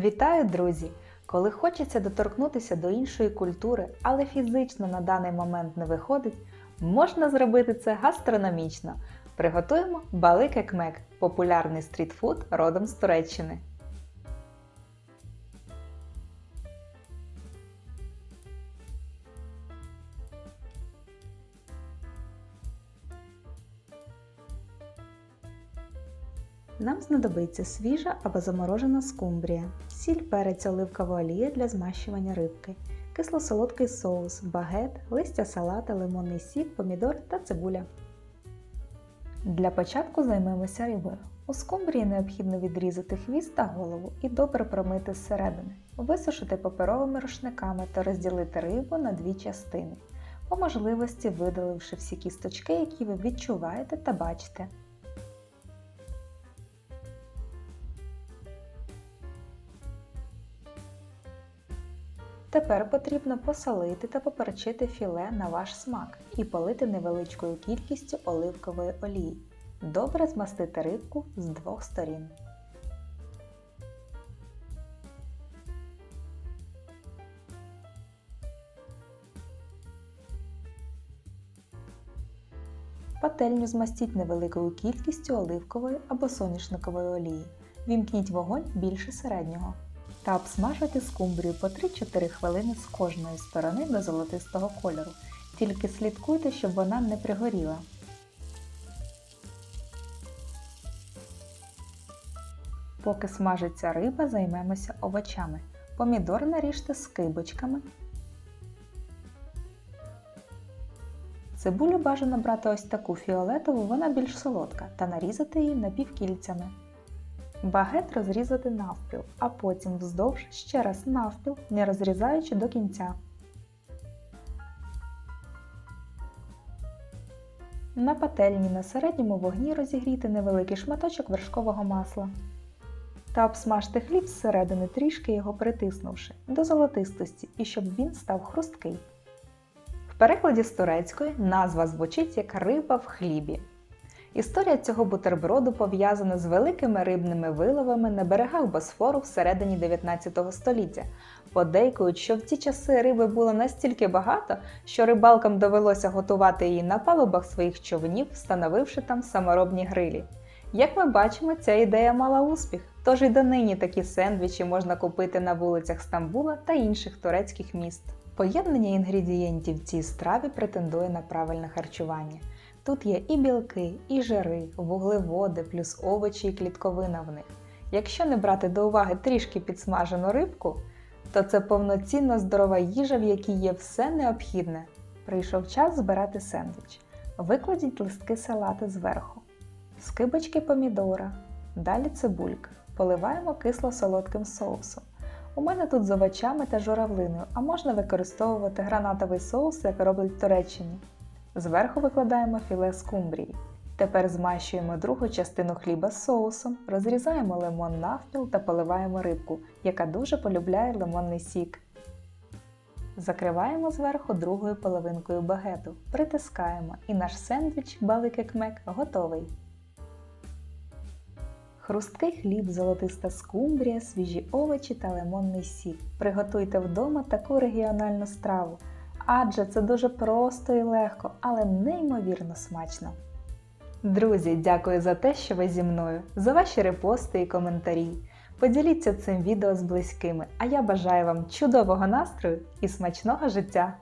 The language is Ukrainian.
Вітаю, друзі! Коли хочеться доторкнутися до іншої культури, але фізично на даний момент не виходить, можна зробити це гастрономічно. Приготуємо балик екмек – популярний стрітфуд родом з Туреччини. Нам знадобиться свіжа або заморожена скумбрія, сіль, перець, оливкова олія для змащування рибки, кисло-солодкий соус, багет, листя салата, лимонний сік, помідор та цибуля. Для початку займемося рибою. У скумбрії необхідно відрізати хвіст та голову і добре промити зсередини, висушити паперовими рушниками та розділити рибу на дві частини, по можливості видаливши всі кісточки, які ви відчуваєте та бачите. Тепер потрібно посолити та поперчити філе на ваш смак і полити невеличкою кількістю оливкової олії. Добре змастити рибку з двох сторін. Пательню змастіть невеликою кількістю оливкової або соняшникової олії. Вімкніть вогонь більше середнього та обсмажити скумбрію по 3-4 хвилини з кожної сторони до золотистого кольору. Тільки слідкуйте, щоб вона не пригоріла. Поки смажиться риба, займемося овочами. Помідор наріжте скибочками. Цибулю бажано брати ось таку фіолетову, вона більш солодка, та нарізати її напівкільцями. Багет розрізати навпіл, а потім вздовж ще раз навпіл, не розрізаючи до кінця. На пательні на середньому вогні розігріти невеликий шматочок вершкового масла. Та обсмажте хліб зсередини трішки його притиснувши до золотистості і щоб він став хрусткий. В перекладі з турецької назва звучить як риба в хлібі. Історія цього бутерброду пов'язана з великими рибними виловами на берегах Босфору всередині 19 століття. Подейкують, що в ті часи риби було настільки багато, що рибалкам довелося готувати її на палубах своїх човнів, встановивши там саморобні грилі. Як ми бачимо, ця ідея мала успіх, тож і донині такі сендвічі можна купити на вулицях Стамбула та інших турецьких міст. Поєднання інгредієнтів цій страві претендує на правильне харчування. Тут є і білки, і жири, вуглеводи, плюс овочі і клітковина в них. Якщо не брати до уваги трішки підсмажену рибку, то це повноцінно здорова їжа, в якій є все необхідне. Прийшов час збирати сендвіч. Викладіть листки салати зверху, скибочки помідора, далі цибулька. Поливаємо кисло-солодким соусом. У мене тут з овочами та журавлиною, а можна використовувати гранатовий соус, як роблять в Туреччині. Зверху викладаємо філе скумбрії. Тепер змащуємо другу частину хліба з соусом, розрізаємо лимон навпіл та поливаємо рибку, яка дуже полюбляє лимонний сік. Закриваємо зверху другою половинкою багету, притискаємо і наш сендвіч балик-екмек готовий. Хрусткий хліб, золотиста скумбрія, свіжі овочі та лимонний сік. Приготуйте вдома таку регіональну страву адже це дуже просто і легко, але неймовірно смачно. Друзі, дякую за те, що ви зі мною, за ваші репости і коментарі. Поділіться цим відео з близькими, а я бажаю вам чудового настрою і смачного життя!